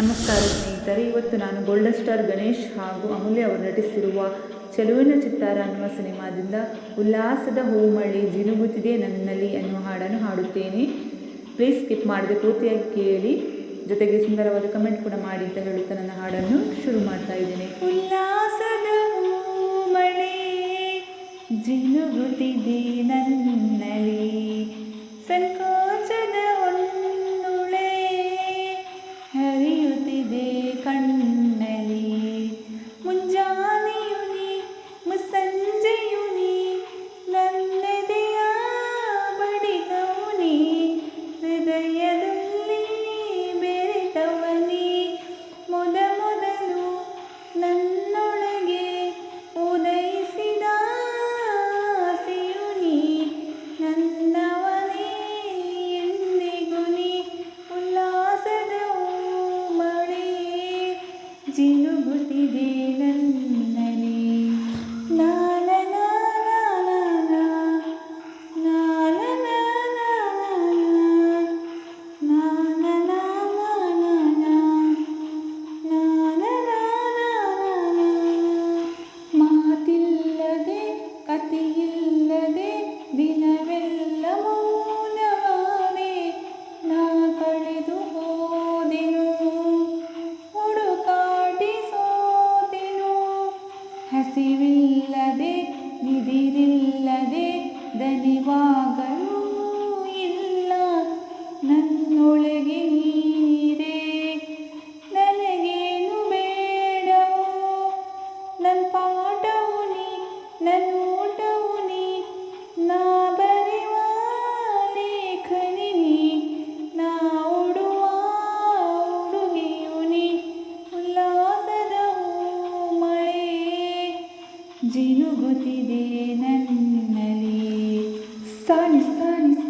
ನಮಸ್ಕಾರ ಸ್ನೇಹಿತರೆ, ಇವತ್ತು ನಾನು ಗೋಲ್ಡನ್ ಸ್ಟಾರ್ ಗಣೇಶ್ ಹಾಗೂ ಅಮೂಲ್ಯ ಅವರು ನಟಿಸಿರುವ ಚೆಲುವಿನ ಚಿತ್ತಾರ ಅನ್ನುವ ಸಿನಿಮಾದಿಂದ ಉಲ್ಲಾಸದ ಹೂಮಳಿ ಜಿನುಗುತ್ತಿದೆ ನನ್ನಲ್ಲಿ ಅನ್ನುವ ಹಾಡನ್ನು ಹಾಡುತ್ತೇನೆ. ಪ್ಲೀಸ್ ಸ್ಕಿಪ್ ಮಾಡದೆ ಪೂರ್ತಿಯಾಗಿ ಕೇಳಿ. ಜೊತೆಗೆ ಸುಂದರವಾದ ಕಮೆಂಟ್ ಕೂಡ ಮಾಡಿ ಅಂತ ಹೇಳುತ್ತಾ ನನ್ನ ಹಾಡನ್ನು ಶುರು ಮಾಡ್ತಾ ಇದ್ದೇನೆ. ಉಲ್ಲಾಸದ ಹೂಮಳೆ ಜಿನುಗುತ್ತಿದೆ ನನ್ನಲ್ಲಿ. ಸಂಕೋಚದ الذي بذي الذي ذنبا ಜಿನುಗುತ್ತಿದೆ ನನ್ನಲ್ಲಿ. ಸಾನಿ ಸಾನಿ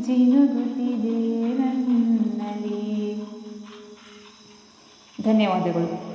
ಜಿನುಗುತ್ತಿದೆ ನನ್ನಲ್ಲಿ ಧನ್ಯವಾದಗಳು.